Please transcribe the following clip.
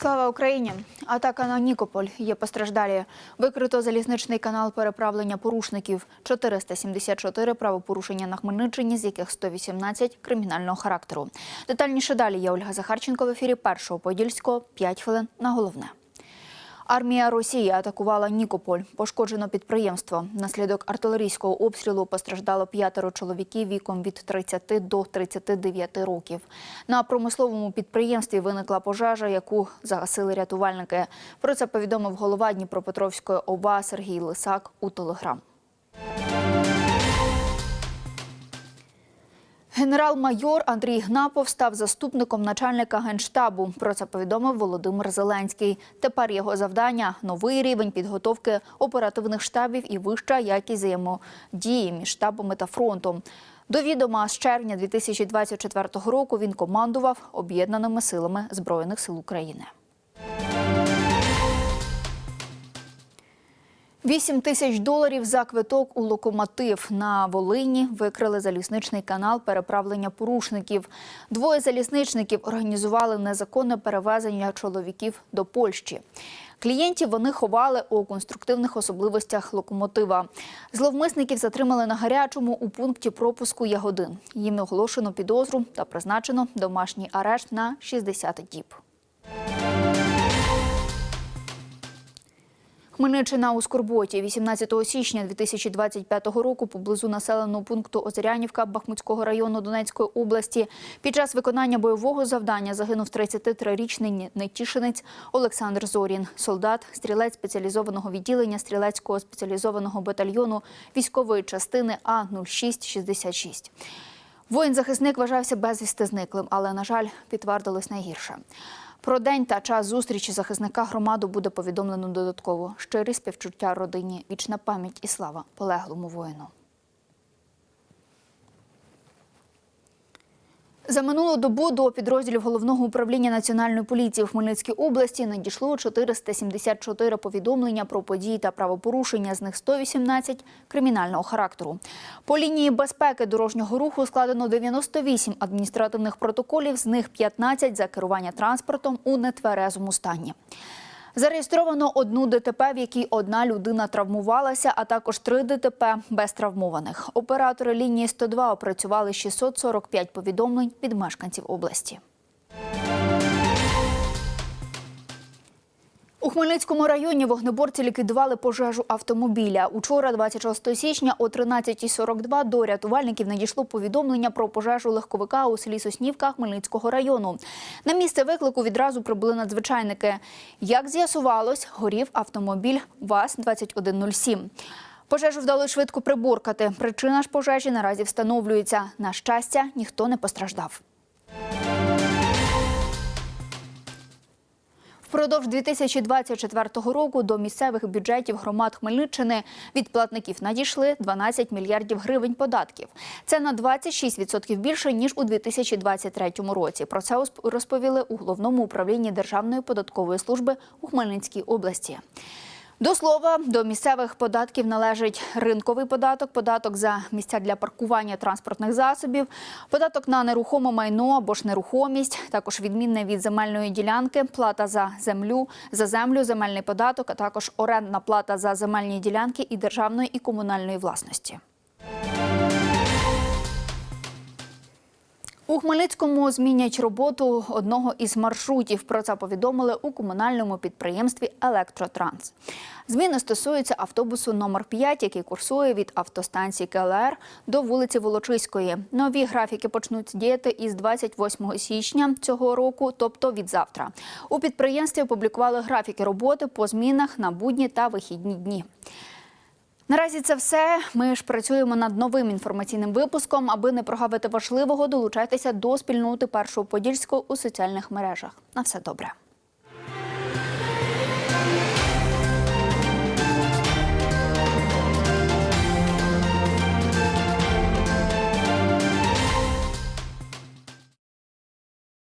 Слава Україні! Атака на Нікополь є постраждалі. Викрито залізничний канал переправлення порушників. 474 правопорушення на Хмельниччині, з яких 118 кримінального характеру. Детальніше далі є Ольга Захарченко в ефірі першого подільського. 5 хвилин на головне. Армія Росії атакувала Нікополь. Пошкоджено підприємство. Наслідок артилерійського обстрілу постраждало п'ятеро чоловіків віком від 30 до 39 років. На промисловому підприємстві виникла пожежа, яку загасили рятувальники. Про це повідомив голова Дніпропетровської ОБА Сергій Лисак у Телеграм. Генерал-майор Андрій Гнапов став заступником начальника генштабу. Про це повідомив Володимир Зеленський. Тепер його завдання новий рівень підготовки оперативних штабів і вища якість взаємодії між штабами та фронтом. До відома з червня 2024 року він командував об'єднаними силами збройних сил України. 8 тисяч доларів за квиток у локомотив на Волині викрили залізничний канал переправлення порушників. Двоє залізничників організували незаконне перевезення чоловіків до Польщі. Клієнтів вони ховали у конструктивних особливостях локомотива. Зловмисників затримали на гарячому у пункті пропуску Ягодин. Їм оголошено підозру та призначено домашній арешт на 60 діб. Хмельниччина у Скорботі. 18 січня 2025 року поблизу населеного пункту Озерянівка Бахмутського району Донецької області під час виконання бойового завдання загинув 33-річний нетішинець Олександр Зорін, солдат, стрілець спеціалізованого відділення стрілецького спеціалізованого батальйону військової частини А 0666 Воїн-захисник вважався безвісти зниклим, але, на жаль, підтвердилось найгірше. Про день та час зустрічі захисника громаду буде повідомлено додатково. Щирі співчуття родині, вічна пам'ять і слава полеглому воїну. За минулу добу до підрозділів головного управління національної поліції в Хмельницькій області надійшло 474 повідомлення про події та правопорушення, з них 118 кримінального характеру. По лінії безпеки дорожнього руху складено 98 адміністративних протоколів, з них 15 за керування транспортом у нетверезому стані. Зареєстровано одну ДТП, в якій одна людина травмувалася, а також три ДТП без травмованих. Оператори лінії 102 опрацювали 645 повідомлень від мешканців області. У Хмельницькому районі вогнеборці ліквідували пожежу автомобіля. Учора, 26 січня, о 13.42 до рятувальників надійшло повідомлення про пожежу легковика у селі Соснівка Хмельницького району. На місце виклику відразу прибули надзвичайники. Як з'ясувалось, горів автомобіль ВАЗ-2107. Пожежу вдалося швидко приборкати. Причина ж пожежі наразі встановлюється. На щастя, ніхто не постраждав. Впродовж 2024 року до місцевих бюджетів громад Хмельниччини від платників надійшли 12 мільярдів гривень податків. Це на 26% більше ніж у 2023 році. Про це розповіли у головному управлінні Державної податкової служби у Хмельницькій області. До слова, до місцевих податків належить ринковий податок, податок за місця для паркування транспортних засобів, податок на нерухоме майно або ж нерухомість, також відмінне від земельної ділянки, плата за землю, за землю, земельний податок, а також орендна плата за земельні ділянки і державної і комунальної власності. У Хмельницькому змінять роботу одного із маршрутів. Про це повідомили у комунальному підприємстві Електротранс. Зміни стосуються автобусу номер 5 який курсує від автостанції КЛР до вулиці Волочиської. Нові графіки почнуть діяти із 28 січня цього року, тобто від завтра. У підприємстві опублікували графіки роботи по змінах на будні та вихідні дні. Наразі це все. Ми ж працюємо над новим інформаційним випуском. Аби не прогавити важливого, долучайтеся до спільноти першого подільського у соціальних мережах. На все добре.